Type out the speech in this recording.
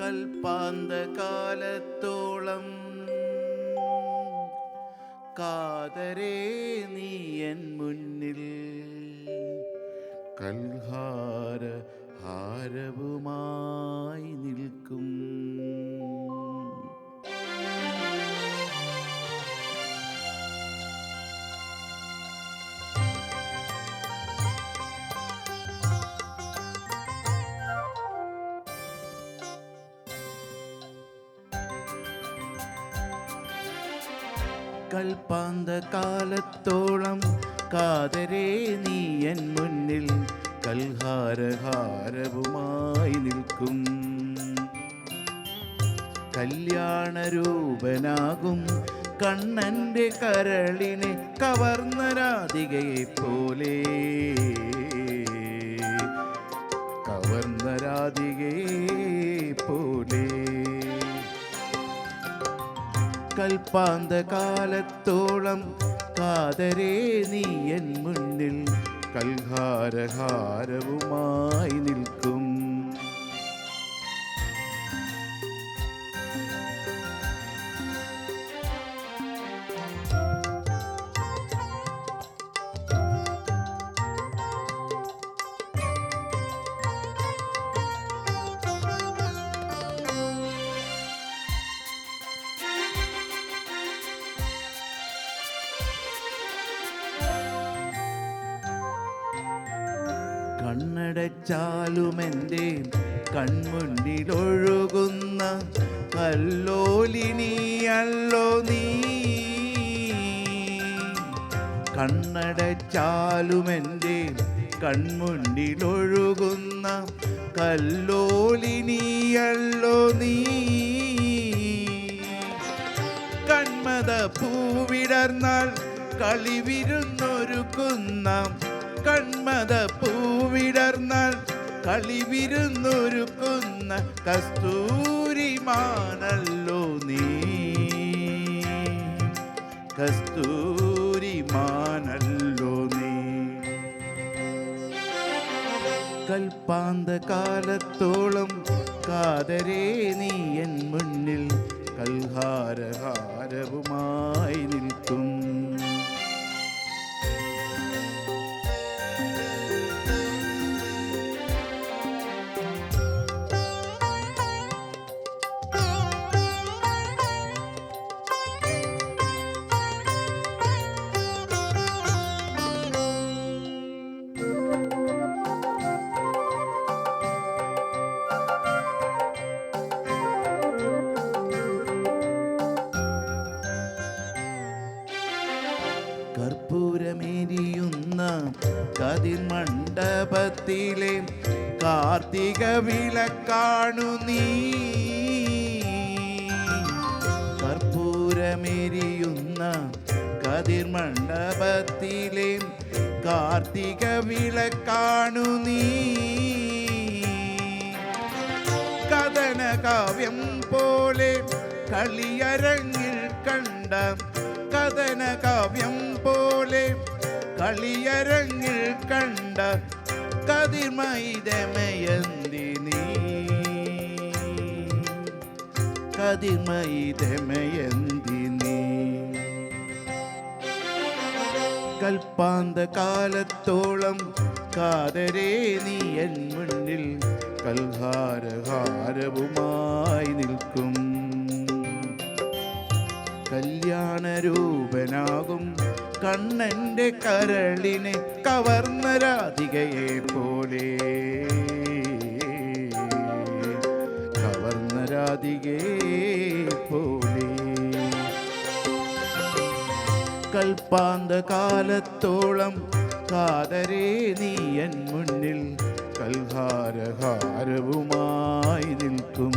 കൽപ്പാന്ത കാലത്തോളം കാതരേ എൻ മുന്നിൽ. കൽഹാര ഹാരവുമായി നിൽക്കും. കൽപ്പാന്ത കാലത്തോളം കാതരേ നീ എൻ മുന്നിൽ കൽഹാരഹാരവുമായി നിൽക്കും. കല്യാണരൂപനാകും കണ്ണന്റെ കരളിനെ കവർന്ന രാധികയെ പോലെ കവർന്ന രാധികയെ പോലെ കൽപ്പാന്ത കാലത്തോളം കാതരേ നീ എൻ മുന്നിൽ കൽഹാരഹാരവുമായി നിൽക്കും. കണ്ണടച്ചാലുമെന്റെ കൺമുന്നിലൊഴുകുന്ന കല്ലോലിനിയല്ലോ നീ. കണ്ണടച്ചാലുമെന്റെ കൺമുന്നിലൊഴുകുന്ന കല്ലോലിനിയല്ലോ നീ. കൺമത പൂവിടർന്നാൽ കളിവിരുന്നൊരുക്കുന്ന കൺമത പൂവിടർന്നാൽ കളിവിരുന്നൊരുക്കുന്ന കസ്തൂരിമാനല്ലോ നീ. കസ്തൂരിമാനല്ലോ നീ. കൽപ്പാന്ത കാലത്തോളം കാതരേ നീ എൻ മുന്നിൽ കൽഹാരഹാരവുമായി കതിർമണ്ഡപത്തിലെ കാർത്തിക വിളക്കാണു നീ. കർപ്പൂരമേരിയുന്ന കതിർമണ്ഡപത്തിലെ കാർത്തിക വിളക്കാണു നീ. കഥന കാവ്യം പോലെ കളിയരങ്ങിൽ കണ്ട കഥന കാവ്യം പോലെ കളിയരങ്ങിൽ കണ്ട കതിർമൈതമയന്തി നീ. കതിർമൈതമയന്തി നീ. കൽപ്പാന്ത കാലത്തോളം കാതരേ നീ എൻ മുന്നിൽ കൽഹാരഹാരവുമായി നിൽക്കും. കല്യാണരൂപനാകും കണ്ണന്റെ കരളിനെ കവർന്ന രാധികയെ പോലെ. കവർന്ന രാധികയെ പോലെ. കൽപ്പാന്ത കാലത്തോളം കാതരേ നീ എൻ മുന്നിൽ കൽഹാരഹാരവുമായി നിൽക്കും